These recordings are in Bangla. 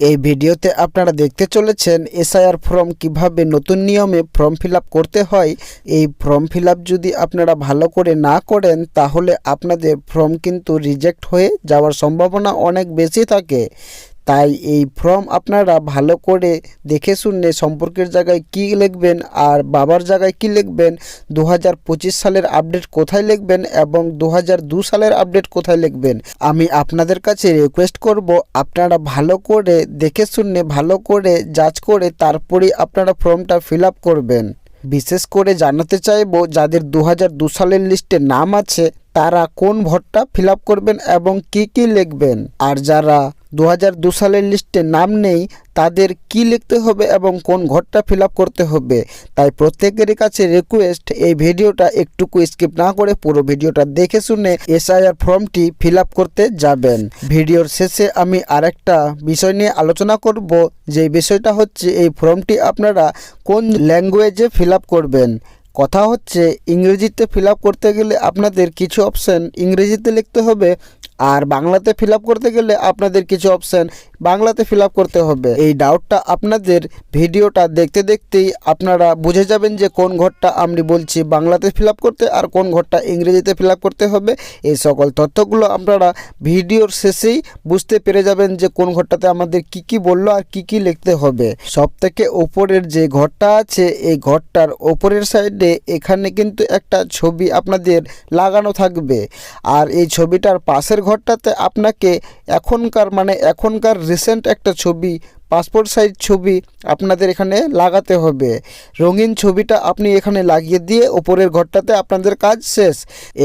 এই ভিডিওতে আপনারা দেখতে চলেছেন এসআইআর ফর্ম কীভাবে নতুন নিয়মে ফর্ম ফিল করতে হয়। এই ফর্ম ফিল যদি আপনারা ভালো করে না করেন, তাহলে আপনাদের ফর্ম কিন্তু রিজেক্ট হয়ে যাওয়ার সম্ভাবনা অনেক বেশি থাকে। তাই এই ফর্ম আপনারা ভালো করে দেখে শুনে সম্পর্কের জায়গায় কি লিখবেন আর বাবার জায়গায় কি লিখবেন দু হাজার পঁচিশ সালের আপডেট কোথায় লিখবেন এবং দু সালের আপডেট কোথায় লিখবেন, আমি আপনাদের কাছে রিকোয়েস্ট করব আপনারা ভালো করে দেখে শুনে, ভালো করে যাচ করে তারপরে আপনারা ফর্মটা ফিল করবেন। বিশেষ করে জানাতে চাইব, যাদের দু সালের লিস্টে নাম আছে, তারা কোন ভোটটা ফিল করবেন এবং কি কি লিখবেন। আর যারা দু সালের লিস্টে নাম নেই, তাদের কি লিখতে হবে এবং কোন ঘরটা ফিল করতে হবে। তাই প্রত্যেকেরই কাছে রিকোয়েস্ট এই ভিডিওটা একটুকু স্কিপ না করে পুরো ভিডিওটা দেখে শুনে এসআইআর ফর্মটি ফিল করতে যাবেন। ভিডিওর শেষে আমি আরেকটা বিষয় নিয়ে আলোচনা করব, যে বিষয়টা হচ্ছে এই ফর্মটি আপনারা কোন ল্যাঙ্গুয়েজে ফিল করবেন। কথা হচ্ছে ইংরেজিতে ফিল করতে গেলে আপনাদের কিছু অপশান ইংরেজিতে লিখতে হবে আর বাংলাতে ফিল করতে গেলে আপনাদের কিছু অপশান বাংলাতে ফিল করতে হবে। এই ডাউটটা আপনাদের ভিডিওটা দেখতে দেখতেই আপনারা বুঝে যাবেন যে কোন ঘরটা আমি বলছি বাংলাতে ফিল করতে আর কোন ঘরটা ইংরেজিতে ফিল করতে হবে। এই সকল তথ্যগুলো আপনারা ভিডিওর শেষেই বুঝতে পেরে যাবেন যে কোন ঘরটাতে আমাদের কি কি বলল আর কি কি লিখতে হবে। সব থেকে ওপরের যে ঘরটা আছে, এই ঘরটার ওপরের সাইডে এখানে কিন্তু একটা ছবি আপনাদের লাগানো থাকবে। আর এই ছবিটার পাশের ঘরটাতে আপনাকে এখনকার মানে এখনকার রিসেন্ট একটা ছবি পাসপোর্ট সাইজ ছবি আপনাদের এখানে লাগাতে হবে। রঙিন ছবিটা আপনি এখানে লাগিয়ে দিয়ে ওপরের ঘরটাতে আপনাদের কাজ শেষ।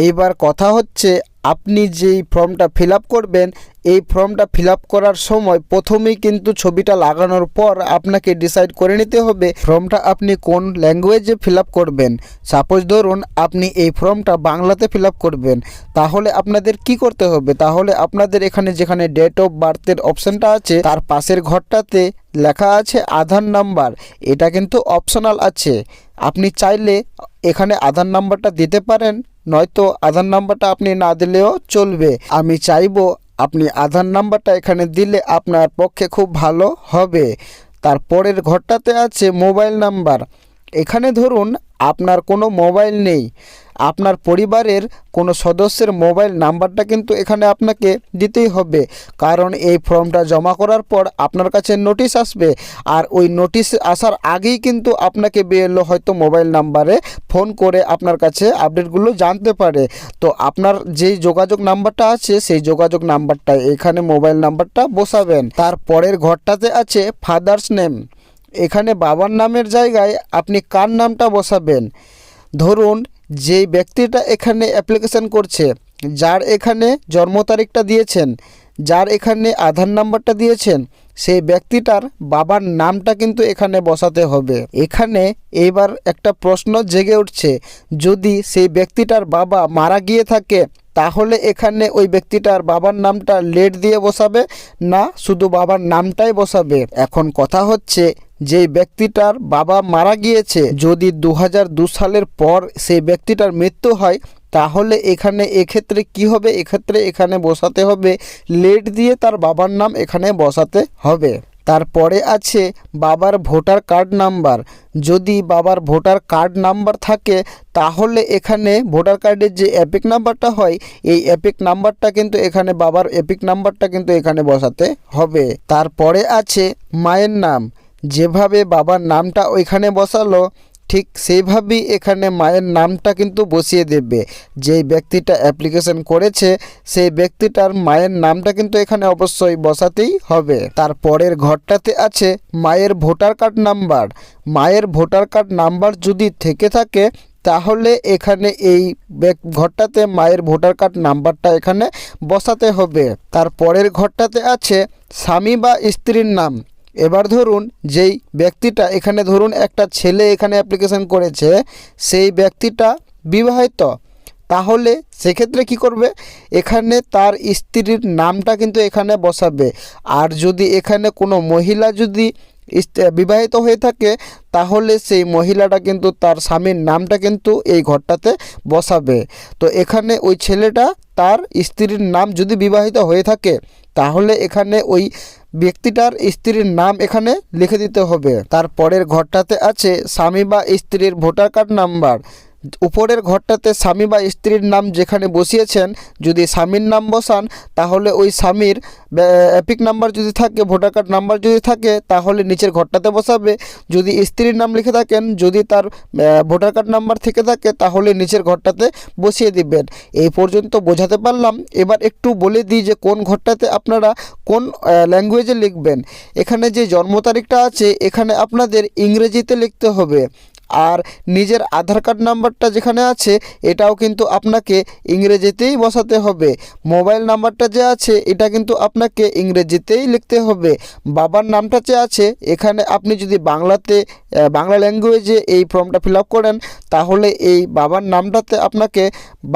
এইবার কথা হচ্ছে, আপনি যেই ফর্মটা ফিল করবেন এই ফর্মটা ফিল করার সময় প্রথমেই কিন্তু ছবিটা লাগানোর পর আপনাকে ডিসাইড করে নিতে হবে ফর্মটা আপনি কোন ল্যাঙ্গুয়েজে ফিল করবেন। সাপোজ ধরুন আপনি এই ফর্মটা বাংলাতে ফিল করবেন। তাহলে আপনাদের কি করতে হবে? তাহলে আপনাদের এখানে যেখানে ডেট অফ বার্থের অপশানটা আছে, তার পাশের ঘরটাতে লেখা আছে আধার নাম্বার। এটা কিন্তু অপশনাল আছে। আপনি চাইলে এখানে আধার নাম্বারটা দিতে পারেন, নয়তো আধার নাম্বারটা আপনি না দিলেও চলবে। আমি চাইব আপনি আধার নাম্বারটা এখানে দিলে আপনার পক্ষে খুব ভালো হবে। তারপরের ঘরটাতে আছে মোবাইল নাম্বার। এখানে ধরুন আপনার কোনো মোবাইল নেই। আপনার পরিবারের কোনো সদস্যের মোবাইল নাম্বারটা কিন্তু এখানে আপনাকে দিতেই হবে। কারণ এই ফর্মটা জমা করার পর আপনার কাছে নোটিশ আসবে। আর ওই নোটিশ আসার আগেই কিন্তু আপনাকে বিএলও হয়তো মোবাইল নাম্বারে ফোন করে আপনার কাছে আপডেটগুলো জানতে পারে। তো আপনার যেই যোগাযোগ নাম্বারটা আছে, সেই যোগাযোগ নাম্বারটা এখানে মোবাইল নাম্বারটা বসাবেন। তারপরের ঘরটাতে আছে ফাদার্স নেম। এখানে বাবার নামের জায়গায় আপনি কার নামটা বসাবেন? ধরুন যেই ব্যক্তিটা এখানে অ্যাপ্লিকেশন করছে, যার এখানে জন্ম তারিখটা দিয়েছেন, যার এখানে আধার নাম্বারটা দিয়েছেন, সেই ব্যক্তিটার বাবার নামটা কিন্তু এখানে বসাতে হবে। এখানে এইবার একটা প্রশ্ন জেগে উঠছে, যদি সেই ব্যক্তিটার বাবা মারা গিয়ে থাকে, তাহলে এখানে ওই ব্যক্তিটার বাবার নামটা লেট দিয়ে বসাবে, না শুধু বাবার নামটাই বসাবে? এখন কথা হচ্ছে যে ব্যক্তিটার বাবা মারা গিয়েছে, যদি দু সালের পর সেই ব্যক্তিটার মৃত্যু হয়, তাহলে এখানে এক্ষেত্রে কি হবে? এক্ষেত্রে এখানে বসাতে হবে লেট দিয়ে তার বাবার নাম এখানে বসাতে হবে। তারপরে আছে বাবার ভোটার কার্ড নাম্বার। যদি বাবার ভোটার কার্ড নাম্বার থাকে, তাহলে এখানে ভোটার কার্ডের যে অ্যাপিক নাম্বারটা হয়, এই অ্যাপিক নাম্বারটা কিন্তু এখানে বাবার অ্যাপিক নাম্বারটা কিন্তু এখানে বসাতে হবে। তারপরে আছে মায়ের নাম। যেভাবে বাবার নামটা ওইখানে বসালো, ঠিক সেইভাবেই এখানে মায়ের নামটা কিন্তু বসিয়ে দেবে। যেই ব্যক্তিটা অ্যাপ্লিকেশন করেছে, সেই ব্যক্তিটার মায়ের নামটা কিন্তু এখানে অবশ্যই বসাতেই হবে। তারপরের ঘরটাতে আছে মায়ের ভোটার কার্ড নাম্বার। মায়ের ভোটার কার্ড নাম্বার যদি থেকে থাকে, তাহলে এখানে এই ঘরটাতে মায়ের ভোটার কার্ড নাম্বারটা এখানে বসাতে হবে। তারপরের ঘরটাতে আছে স্বামী বা স্ত্রীর নাম। এবার ধরুন যেই ব্যক্তিটা, এখানে ধরুন একটা ছেলে এখানে অ্যাপ্লিকেশন করেছে, সেই ব্যক্তিটা বিবাহিত। তাহলে সেক্ষেত্রে কি করবে? এখানে তার স্ত্রীর নামটা কিন্তু এখানে বসাবে। আর যদি এখানে কোনো মহিলা যদি বিবাহিত হয়ে থাকে, তাহলে সেই মহিলাটা কিন্তু তার স্বামীর নামটা কিন্তু এই ঘরটাতে বসাবে। তো এখানে ওই ছেলেটা তার স্ত্রীর নাম যদি বিবাহিত হয়ে থাকে, তাহলে এখানে ওই ব্যক্তিটার স্ত্রীর নাম এখানে লিখে দিতে হবে। তারপরের ঘরটাতে আছে স্বামী বা স্ত্রীর ভোটার কার্ড নাম্বার। উপরের ঘরটাতে স্বামী বা স্ত্রীর নাম যেখানে বসিয়েছেন, যদি স্বামীর নাম বসান, তাহলে ওই স্বামীর অ্যাপিক নাম্বার যদি থাকে, ভোটার কার্ড নাম্বার যদি থাকে, তাহলে নিচের ঘরটাতে বসাবে। যদি স্ত্রীর নাম লিখে থাকেন, যদি তার ভোটার কার্ড নাম্বার থেকে থাকে, তাহলে নিচের ঘরটাতে বসিয়ে দিবেন। এই পর্যন্ত বোঝাতে পারলাম। এবার একটু বলে দিই যে কোন ঘরটাতে আপনারা কোন ল্যাঙ্গুয়েজে লিখবেন। এখানে যে জন্ম তারিখটা আছে, এখানে আপনাদের ইংরেজিতে লিখতে হবে। আর নিজের আধার কার্ড নাম্বারটা যেখানে আছে, এটাও কিন্তু আপনাকে ইংরেজিতেই বসাতে হবে। মোবাইল নাম্বারটা যে আছে, এটা কিন্তু আপনাকে ইংরেজিতেই লিখতে হবে। বাবার নামটা যে আছে, এখানে আপনি যদি বাংলাতে বাংলা ল্যাঙ্গুয়েজে এই ফর্মটা ফিল করেন, তাহলে এই বাবার নামটাতে আপনাকে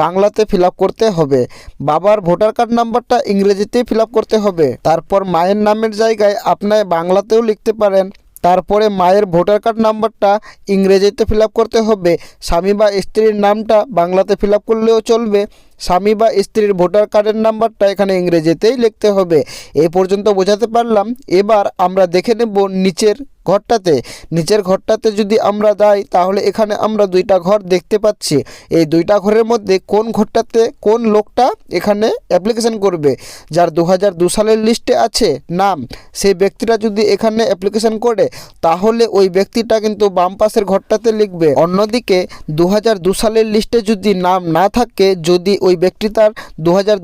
বাংলাতে ফিল করতে হবে। বাবার ভোটার কার্ড নাম্বারটা ইংরেজিতেই ফিল করতে হবে। তারপর মায়ের নামের জায়গায় আপনার বাংলাতেও লিখতে পারেন। তারপরে মায়ের ভোটার কার্ড নাম্বারটা ইংরেজিতে ফিল করতে হবে। স্বামী বা স্ত্রীর নামটা বাংলাতে ফিল করলেও চলবে। স্বামী বা স্ত্রীর ভোটার কার্ডের নাম্বারটা এখানে ইংরেজিতেই লিখতে হবে। এই পর্যন্ত বোঝাতে পারলাম। এবার আমরা দেখে নেব নিচের ঘরটাতে। নিচের ঘরটাতে যদি আমরা যাই, তাহলে এখানে আমরা দুইটা ঘর দেখতে পাচ্ছি। এই দুইটা ঘরের মধ্যে কোন ঘরটাতে কোন লোকটা এখানে অ্যাপ্লিকেশন করবে? যার দু সালের লিস্টে আছে নাম, সেই ব্যক্তিটা যদি এখানে অ্যাপ্লিকেশন করে, তাহলে ওই ব্যক্তিটা কিন্তু বাম পাশের ঘরটাতে লিখবে। অন্যদিকে দু সালের লিস্টে যদি নাম না থাকে, যদি ওই ব্যক্তি তার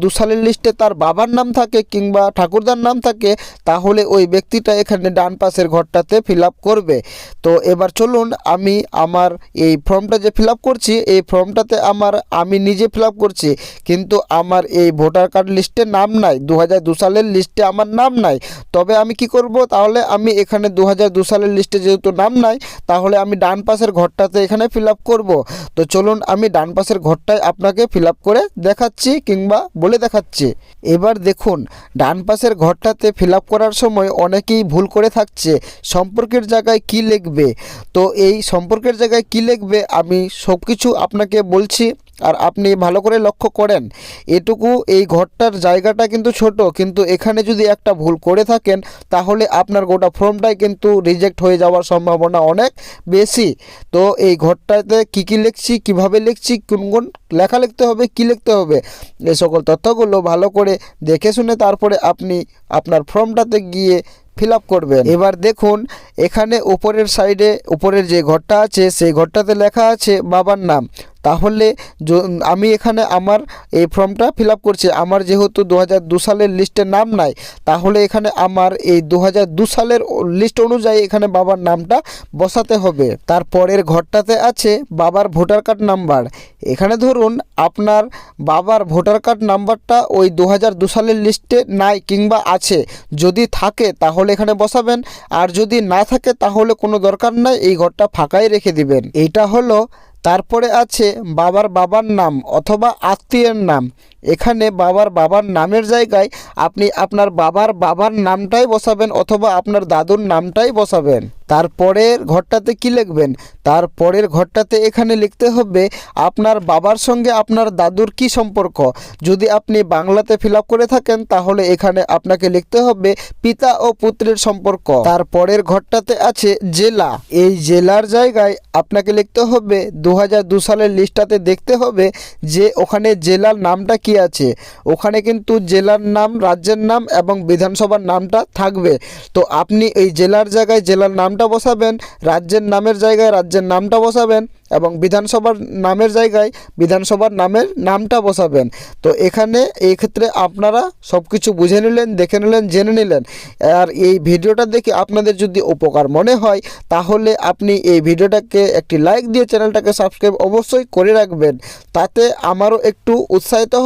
দু সালের লিস্টে তার বাবার নাম থাকে কিংবা ঠাকুরদার নাম থাকে, তাহলে ওই ব্যক্তিটা এখানে ডান পাশের ঘরটাতে ফিল করবে। তো এবার চলুন আমি আমার এই ফর্মটা যে ফিল করছি, এই ফর্মটাতে আমার আমি নিজে ফিল করছি, কিন্তু আমার এই ভোটার কার্ড লিস্টে নাম নাই দু সালের লিস্টে আমার নাম নাই। তবে আমি কি করব? তাহলে আমি এখানে দু সালের লিস্টে যেহেতু নাম নাই, তাহলে আমি ডান পাশের ঘরটাতে এখানে ফিল করব। তো চলুন আমি ডান পাশের ঘরটায় আপনাকে ফিল করে দেখাচ্ছি কিংবা বলে দেখাচ্ছে। এবার দেখুন, ডান পাশের ঘরটাতে ফিল করার সময় অনেকেই ভুল করে থাকছে। সম্পর্কের জায়গায় কি লিখবে? তো এই সম্পর্কের জায়গায় কি লিখবে? আমি সব কিছু আপনাকে বলছি। আর আপনি ভালো করে লক্ষ্য করেন, এটুকু এই ঘরটার জায়গাটা কিন্তু ছোট, কিন্তু এখানে যদি একটা ভুল করে থাকেন, তাহলে আপনার গোটা ফর্মটাই কিন্তু রিজেক্ট হয়ে যাওয়ার সম্ভাবনা অনেক বেশি। তো এই ঘরটাতে কী কী লিখছি, কীভাবে লিখছি, কোন কোন লেখা লিখতে হবে, কি লিখতে হবে এই সকল তথ্যগুলো ভালো করে দেখে শুনে তারপরে আপনি আপনার ফর্মটাতে গিয়ে ফিল আপ করবেন। এবার দেখুন, এখানে উপরের সাইডে, উপরের যে ঘরটা আছে, সেই ঘরটাতে লেখা আছে বাবার নাম। তাহলে আমি এখানে আমার এই ফর্মটা ফিল আপ করছি। আমার যেহেতু দু সালের লিস্টে নাম নাই, তাহলে এখানে আমার এই দু সালের লিস্ট অনুযায়ী এখানে বাবার নামটা বসাতে হবে। তারপরের ঘরটাতে আছে বাবার ভোটার কার্ড নাম্বার। এখানে ধরুন আপনার বাবার ভোটার কার্ড নাম্বারটা ওই দু সালের লিস্টে নাই কিংবা আছে। যদি থাকে তাহলে এখানে বসাবেন, আর যদি না থাকে তাহলে কোনো দরকার নাই, এই ঘরটা ফাঁকাই রেখে দিবেন। এইটা হলো তারপরে আছে বাবার বাবার নাম অথবা আত্মীয়ের নাম। এখানে বাবার বাবার নামের জায়গায় আপনি আপনার বাবার বাবার নামটাই বসাবেন অথবা আপনার দাদুর নামটাই বসাবেন। তারপরের ঘরটাতে কি লিখবেন? তারপরের ঘরটাতে এখানে লিখতে হবে আপনার বাবার সঙ্গে আপনার দাদুর কি সম্পর্ক। যদি আপনি বাংলাতে ফিল করে থাকেন তাহলে এখানে আপনাকে লিখতে হবে পিতা ও পুত্রের সম্পর্ক। তারপরের ঘরটাতে আছে জেলা। এই জেলার জায়গায় আপনাকে লিখতে হবে দু সালের লিস্টটাতে দেখতে হবে যে ওখানে জেলার নামটা কি আছে। ওখানে কিন্তু জেলার নাম, রাজ্যের নাম এবং বিধানসভার নামটা থাকবে। তো আপনি এই জেলার জায়গায় জেলার নামটা বসাবেন, রাজ্যের নামের জায়গায় রাজ্যের নামটা বসাবেন এবং বিধানসভার নামের জায়গায় বিধানসভার নামের নামটা বসাবেন। তো এখানে এই ক্ষেত্রে আপনারা সব কিছু বুঝে নিলেন, দেখে নিলেন, জেনে নিলেন। আর এই ভিডিওটা দেখে আপনাদের যদি উপকার মনে হয়, তাহলে আপনি এই ভিডিওটাকে একটি লাইক দিয়ে চ্যানেলটাকে সাবস্ক্রাইব অবশ্যই করে রাখবেন। তাতে আমারও একটু উৎসাহিত হবে।